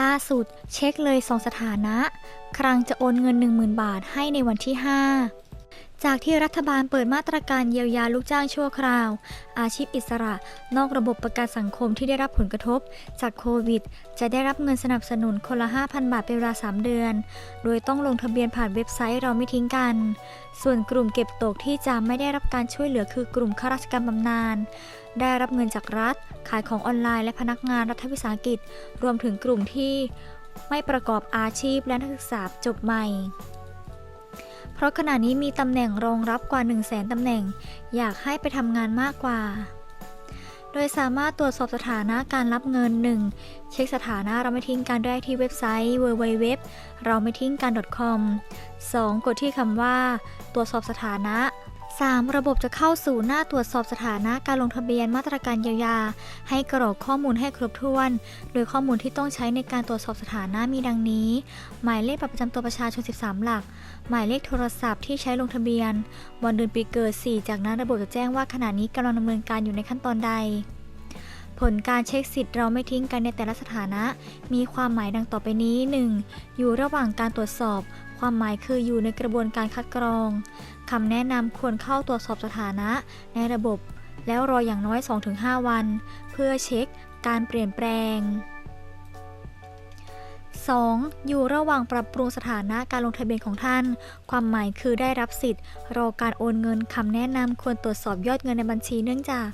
ล่าสุดเช็คเลยสองสถานะ ครั้งจะโอนเงิน 10,000 บาทให้ในวันที่ 5 จากที่รัฐบาลเปิดมาตรการเยียวยาลูกจ้างชั่วคราว อาชีพอิสระ นอกระบบประกันสังคมที่ได้รับผลกระทบ จากโควิด จะได้รับเงินสนับสนุนคนละ 5,000 บาทเป็นเวลา 3 เดือน โดยต้องลงทะเบียนผ่านเว็บไซต์เราไม่ทิ้งกัน ส่วนกลุ่มเก็บตกที่จะไม่ได้รับการช่วยเหลือคือกลุ่มข้าราชการบำนาญได้รับเงินจากรัฐ ขายของออนไลน์และพนักงานรัฐวิสาหกิจ รวมถึงกลุ่มที่ไม่ประกอบอาชีพและนักศึกษาจบใหม่ เพราะขณะนี้มีตำแหน่งรองรับกว่า 1 0 0 0 0แสนตำแหน่ง อยากให้ไปทำงานมากกว่า โดยสามารถตรวจสอบสถานะการรับเงิน 1. เช็คสถานะเราไม่ทิ้งการได้ที่เว็บไซต์ www เราไม่ทิ้งการ .com 2. กดที่คำว่า ตรวจสอบสถานะ 3. ระบบจะเข้าสู่หน้าตรวจสอบสถานะการลงทะเบียนมาตรการเยียวยา ให้กรอกข้อมูลให้ครบถ้วน โดยข้อมูลที่ต้องใช้ในการตรวจสอบสถานะมีดังนี้ หมายเลขบัตรประจำตัวประชาชน 13 หลัก หมายเลขโทรศัพท์ที่ใช้ลงทะเบียน วันเดือนปีเกิด 4 จากนั้นระบบจะแจ้งว่าขณะนี้กำลังดำเนินการอยู่ในขั้นตอนใด ผลการเช็คสิทธิ์เราไม่ทิ้งกันในแต่ละสถานะ มีความหมายดังต่อไปนี้ 1. อยู่ระหว่างการตรวจสอบ ความหมายคืออยู่ในกระบวนการคัดกรองคำแนะนำควรเข้าตรวจสอบสถานะในระบบ แล้วรออย่างน้อย 2-5 วัน เพื่อเช็คการเปลี่ยนแปลง 2. อยู่ระหว่างปรับปรุงสถานะการลงทะเบียนของท่าน ความหมายคือได้รับสิทธิ์ รอการโอนเงินคำแนะนำควรตรวจสอบยอดเงินในบัญชีเนื่องจาก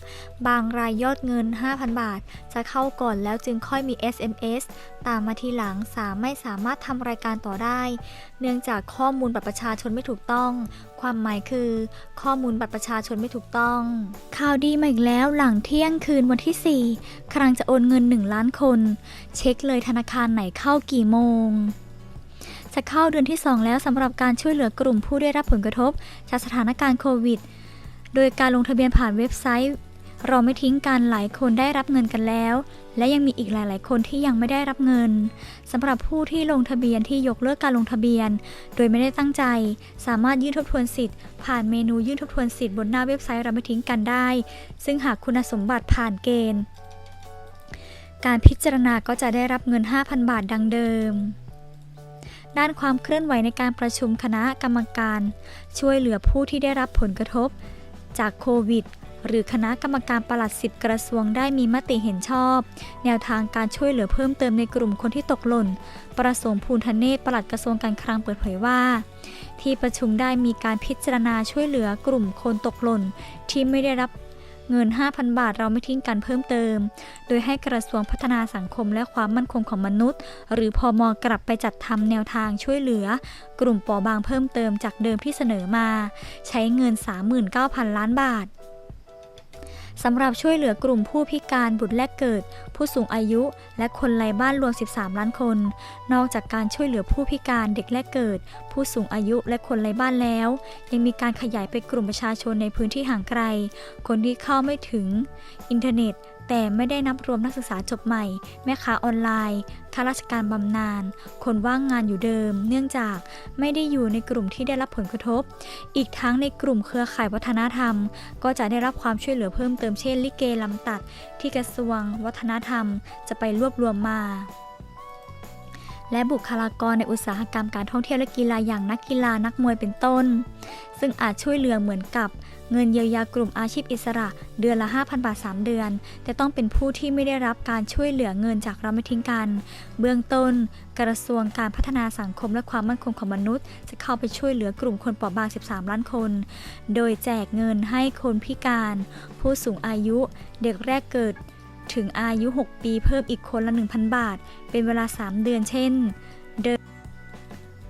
บางรายยอดเงิน 5,000 บาท จะเข้าก่อนแล้วจึงค่อยมี SMS ตามมาทีหลังสามไม่สามารถทำรายการต่อได้ เนื่องจากข้อมูลบัตรประชาชนไม่ถูกต้อง ความหมายคือ ข้อมูลบัตรประชาชนไม่ถูกต้อง ข่าวดีมาอีกแล้วหลังเที่ยงคืนวันที่ 4 ครั้งจะโอนเงิน 1 ล้านคน เช็คเลยธนาคารไหนเข้ากี่โมงจะเข้าเดือนที่ 2 แล้วสำหรับการช่วยเหลือกลุ่มผู้ได้รับผลกระทบ จากสถานการณ์โควิด โดยการลงทะเบียนผ่านเว็บไซต์ เราไม่ทิ้งกันหลายคนได้รับเงินกันแล้ว และยังมีอีกหลาย ๆ คนที่ยังไม่ได้รับเงินสำหรับผู้ที่ลงทะเบียนที่ยกเลิกการลงทะเบียน โดยไม่ได้ตั้งใจ สามารถยื่นทบทวนสิทธิ์ ผ่านเมนูยื่นทบทวนสิทธิ์บนหน้าเว็บไซต์เราไม่ทิ้งกันได้ ซึ่งหากคุณสมบัติผ่านเกณฑ์ การพิจารณาก็จะได้รับเงิน 5,000 บาทดังเดิมด้านความเคลื่อนไหวในการประชุมคณะกรรมการ ช่วยเหลือผู้ที่ได้รับผลกระทบ จากโควิด หรือคณะกรรมการประหลัดสิบกระทรวงได้มีมติเห็นชอบ แนวทางการช่วยเหลือเพิ่มเติมในกลุ่มคนที่ตกหล่น ประสงค์ภูลทเนศประหลัดกระทรวงการคลังเปิดเผยว่า ที่ประชุมได้มีการพิจารณาช่วยเหลือกลุ่มคนตกหล่น ที่ไม่ได้รับเงิน 5,000 บาทเราไม่ทิ้งกันเพิ่มเติม โดยให้กระทรวงพัฒนาสังคมและความมั่นคงของมนุษย์ หรือพอมกลับไปจัดทำแนวทางช่วยเหลือ กลุ่มปอบางเพิ่มเติมจากเดิมที่เสนอมา ใช้เงิน 39,000 ล้านบาท สำหรับช่วยเหลือกลุ่มผู้พิการบุตรแรกเกิด ผู้สูงอายุ และคนไร้บ้านรวม 13 ล้านคน นอกจากการช่วยเหลือผู้พิการเด็กแรกเกิด ผู้สูงอายุและคนไร้บ้านแล้ว ยังมีการขยายไปกลุ่มประชาชนในพื้นที่ห่างไกล คนที่เข้าไม่ถึง อินเทอร์เน็ต แต่ไม่ได้นับรวมนักศึกษาจบใหม่ แม่ค้าออนไลน์ข้าราชการบำนาญคนว่างงานอยู่เดิม เนื่องจากไม่ได้อยู่ในกลุ่มที่ได้รับผลกระทบ อีกทั้งในกลุ่มเครือข่ายวัฒนธรรม ก็จะได้รับความช่วยเหลือเพิ่มเติมเช่นลิเกลำตัด ที่กระทรวงวัฒนธรรม จะไปรวบรวมมา และบุคลากรในอุตสาหกรรมการท่องเที่ยวและกีฬาอย่างนักกีฬานักมวยเป็นต้น ซึ่งอาจช่วยเหลือเหมือนกับเงินเยียวยากลุ่มอาชีพอิสระเดือนละ 5,000 บาท 3 เดือน แต่ต้องเป็นผู้ที่ไม่ได้รับการช่วยเหลือเงินจากเราไม่ทิ้งกัน เบื้องต้น กระทรวงการพัฒนาสังคมและความมั่นคงของมนุษย์ จะเข้าไปช่วยเหลือกลุ่มคนเปราะบาง 13 ล้านคน โดยแจกเงินให้คนพิการ ผู้สูงอายุ เด็กแรกเกิด ถึงอายุ 6 ปีเพิ่มอีกคนละ 1,000 บาท เป็นเวลา 3 เดือนเช่น เดิม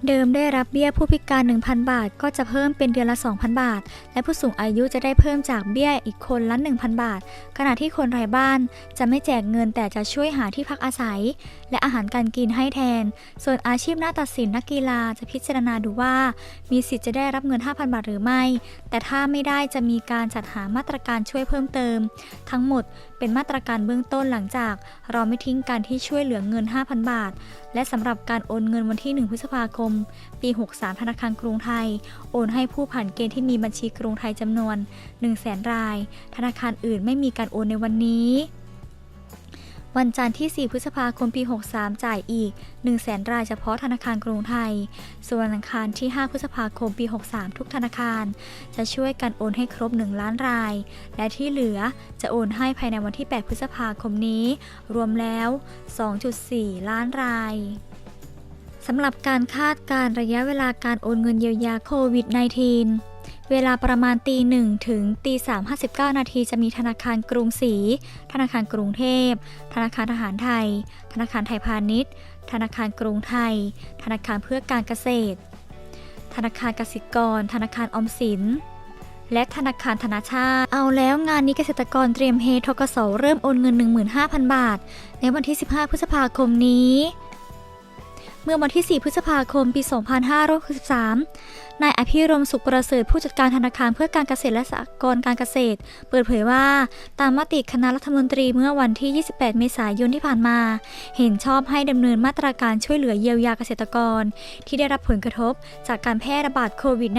เดิมได้รับเบี้ยผู้พิการ 1,000 บาท ก็จะเพิ่มเป็นเดือนละ 2,000 บาท และผู้สูงอายุจะได้เพิ่มจากเบี้ยอีกคนละ 1,000 บาท ขณะที่คนไร้บ้านจะไม่แจกเงินแต่จะช่วยหาที่พักอาศัย และอาหารการกินให้แทน ส่วนอาชีพหน้าตัดสินนักกีฬาจะพิจารณาดูว่า มีสิทธิ์จะได้รับเงิน 5,000 บาทหรือไม่ แต่ถ้าไม่ได้จะมีการจัดหามาตรการช่วยเพิ่มเติม ทั้งหมดเป็นมาตรการเบื้องต้นหลังจากเราไม่ทิ้งการที่ช่วยเหลือเงิน 5,000 บาท และสำหรับการโอนเงินวันที่ 1 พฤษภาคมปี 63 ธนาคารกรุงไทย โอนให้ผู้ผ่านเกณฑ์ที่มีบัญชีกรุงไทยจำนวน 1 0 0 0 0แสนราย ธนาคารอื่นไม่มีการโอนในวันนี้ วันจันทร์ที่ 4 พฤษภาคม ปี 63 จ่ายอีก 1 0 0 0 0แสนรายเฉพาะธนาคารกรุงไทย ส่วนวันอังคารที่ 5 พฤษภาคม ปี 63 ทุกธนาคาร จะช่วยกันโอนให้ครบ 1 ล้านราย และที่เหลือจะโอนให้ภายในวันที่ 8 พฤษภาคมนี้ รวมแล้ว 2.4 ล้านราย สำหรับการคาดการณ์ระยะเวลาการโอนเงินเยียวยาโควิด -19 เวลาประมาณตีหนึ่งถึงตีสามห้าสิบเก้านาทีจะมีธนาคารกรุงศรี ธนาคารกรุงเทพ ธนาคารทหารไทย ธนาคารไทยพาณิชย์ ธนาคารกรุงไทย ธนาคารเพื่อการเกษตร ธนาคารกสิกร ธนาคารออมสินและธนาคารธนาชาติ เอาแล้วงานนี้เกษตรกรเตรียมเฮทกสเริ่มโอนเงิน 15,000 บาท ในวันที่ 15 พฤษภาคมนี้ เมื่อวันที่ 4 พฤษภาคม ปี 2563 นายอภิรมสุขประเสริฐผู้จัดการธนาคารเพื่อการเกษตรและสหกรณ์การเกษตร เปิดเผยว่า ตามมติคณะรัฐมนตรีเมื่อวันที่ 28 เมษายนที่ผ่านมา เห็นชอบให้ดำเนินมาตรการช่วยเหลือเยียวยาเกษตรกร ที่ได้รับผลกระทบจากการแพร่ระบาดโควิด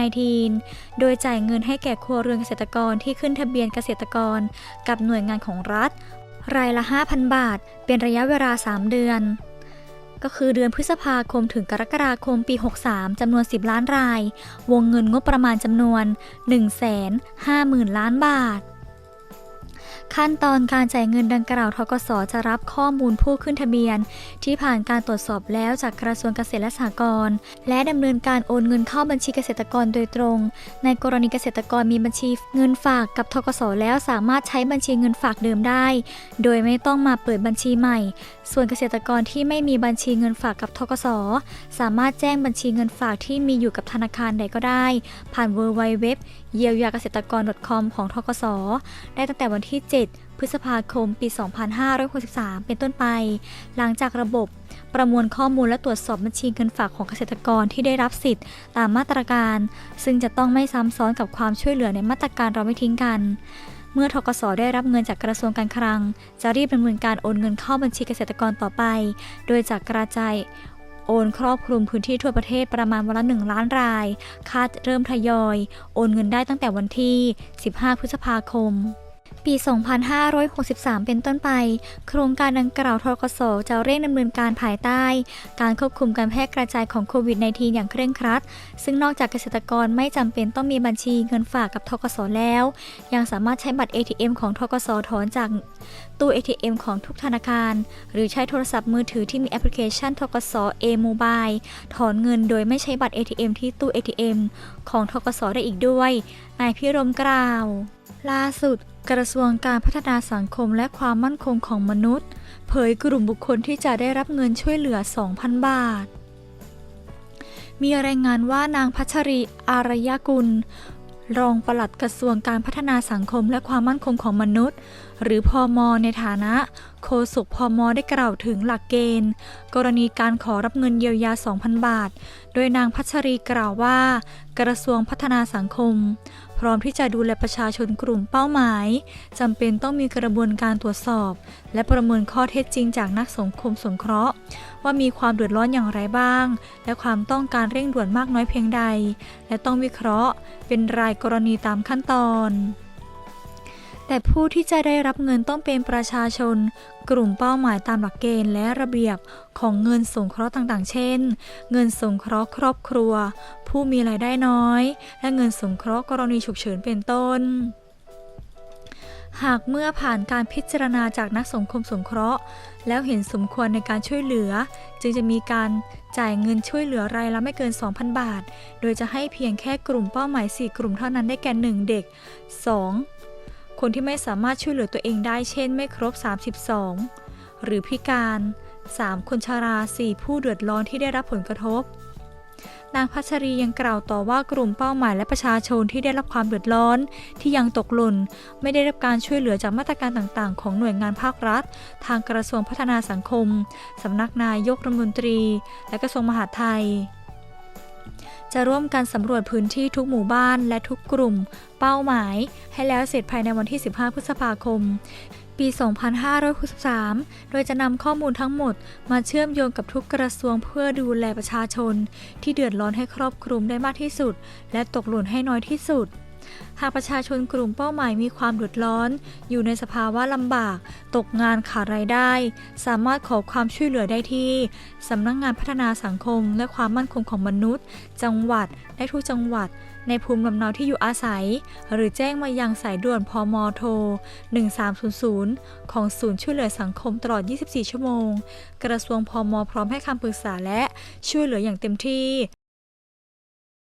-19 โดยจ่ายเงินให้แก่ครัวเรือนเกษตรกรที่ขึ้นทะเบียนเกษตรกร กับหน่วยงานของรัฐ รายละ 5,000 บาท เป็นระยะเวลา 3 เดือน ก็คือเดือนพฤษภาคมถึงกรกฎาคมปี 63 จำนวน 10 ล้านราย วงเงินงบประมาณจำนวน 150,000 ล้านบาท ขั้นตอนการจ่ายเงินดังกล่าวทกสจะรับข้อมูลผู้ขึ้นทะเบียน ที่ผ่านการตรวจสอบแล้วจากกระทรวงเกษตรและสหกรณ์และดำเนินการโอนเงินเข้าบัญชีเกษตรกรโดยตรง ในกรณีเกษตรกรมีบัญชีเงินฝากกับทกสแล้วสามารถใช้บัญชีเงินฝากเดิมได้ โดยไม่ต้องมาเปิดบัญชีใหม่ ส่วนเกษตรกรที่ไม่มีบัญชีเงินฝากกับทกสสามารถแจ้งบัญชีเงินฝากที่มีอยู่กับธนาคารใดก็ได้ ผ่าน w w w เยียวยาเกษตรกร .com ของทกส ได้ตั้งแต่วันที่ 7 พฤษภาคม ปี 2563 เป็นต้นไป หลังจากระบบประมวลข้อมูลและตรวจสอบบัญชีเงินฝากของเกษตรกรที่ได้รับสิทธิ์ตามมาตรการ ซึ่งจะต้องไม่ซ้ำซ้อนกับความช่วยเหลือในมาตรการเราไม่ทิ้งกันเมื่อทกสได้รับเงินจากกระทรวงการคลัง จะรีบดำเนินการโอนเงินเข้าบัญชีเกษตรกรต่อไป โดยจากกระจาย โอนครอบคลุมพื้นที่ทั่วประเทศประมาณวันละ 1 ล้านราย คาดเริ่มทยอย โอนเงินได้ตั้งแต่วันที่ 15 พฤษภาคม ปี 2563 เป็นต้นไป โครงการดังกล่าวทกสจะเร่งดำเนินการภายใต้ การควบคุมการแพร่กระจายของโควิด -19 อย่างเคร่งครัด ซึ่งนอกจากเกษตรกรไม่จำเป็นต้องมีบัญชีเงินฝากกับทกสแล้ว ยังสามารถใช้บัตร ATM ของทกสถอนจากตู้ ATM ของทุกธนาคาร หรือใช้โทรศัพท์มือถือที่มีแอปพลิเคชันทกส A-Mobile ถอนเงินโดยไม่ใช้บัตร ATM ที่ตู้ ATM ของทกสได้อีกด้วย นายพิรมกล่าว ล่าสุด กระทรวงการพัฒนาสังคมและความมั่นคงของมนุษย์ เผยกลุ่มบุคคลที่จะได้รับเงินช่วยเหลือ 2,000 บาท มีรายงานว่านางพัชรีอารยกุล รองปลัดกระทรวงการพัฒนาสังคมและความมั่นคงของมนุษย์ หรือพอมในฐานะโฆษกพอมได้กล่าวถึงหลักเกณฑ์ กรณีการขอรับเงินเยียวยา 2,000 บาท โดยนางพัชรีกล่าวว่า กระทรวงพัฒนาสังคม ร้อมที่จะดูแลประชาชนกลุ่มเป้าหมายจำเป็นต้องมีกระบวนการตรวจสอบ และประเมินข้อเท็จจริงจากนักสังคมสงเคราะห์ ว่ามีความเดือดร้อนอย่างไรบ้าง และความต้องการเร่งด่วนมากน้อยเพียงใด และต้องวิเคราะห์ เป็นรายกรณีตามขั้นตอน แต่ผู้ที่จะได้รับเงินต้องเป็นประชาชน กลุ่มเป้าหมายตามหลักเกณฑ์และระเบียบของเงินสงเคราะห์ต่างๆ เช่น เงินสงเคราะห์ครอบครัว ผู้มีรายได้น้อย และเงินสงเคราะห์กรณีฉุกเฉินเป็นต้นหากเมื่อผ่านการพิจารณาจากนักสงคมสงเคราะห์ แล้วเห็นสมควรในการช่วยเหลือ จึงจะมีการจ่ายเงินช่วยเหลือรายละไม่เกิน 2,000 บาท โดยจะให้เพียงแค่กลุ่มเป้าหมาย 4 กลุ่มเท่านั้นได้แก่ 1 เด็ก 2. คนที่ไม่สามารถช่วยเหลือตัวเองได้เช่นไม่ครบ 32 หรือพิการ 3. คนชารา 4 ผู้เดือดร้อนที่ได้รับผลกระทบ นางพัชรียังกล่าวต่อว่ากลุ่มเป้าหมายและประชาชนที่ได้รับความเดือดร้อน ที่ยังตกหล่นไม่ได้รับการช่วยเหลือจากมาตรการต่างๆ ของหน่วยงานภาครัฐ ทางกระทรวงพัฒนาสังคมสำนักนายกรัฐมนตรี และกระทรวงมหาดไทย จะร่วมกันสำรวจพื้นที่ทุกหมู่บ้านและทุกกลุ่ม เป้าหมาย ให้แล้วเสร็จภายในวันที่ 15 พฤษภาคม ปี 2563 โดยจะนำข้อมูลทั้งหมด มาเชื่อมโยงกับทุกกระทรวงเพื่อดูแลประชาชน ที่เดือดร้อนให้ครอบคลุมได้มากที่สุด และตกหล่นให้น้อยที่สุด หากประชาชนกลุ่มเป้าหมายมีความเดือดร้อน อยู่ในสภาวะลำบาก ตกงานขาดรายได้ สามารถขอความช่วยเหลือได้ที่สำนักงงานพัฒนาสังคม และความมั่นคงของมนุษย์ จังหวัดได้ทุกจังหวัด ในภูมิลำเนาที่อยู่อาศัย หรือแจ้งมายังสายด่วนพมโทร 1300 ของศูนย์ช่วยเหลือสังคมตลอด 24 ชั่วโมง กระทรวงพมพร้อมให้คำปรึกษาและช่วยเหลืออย่างเต็มที่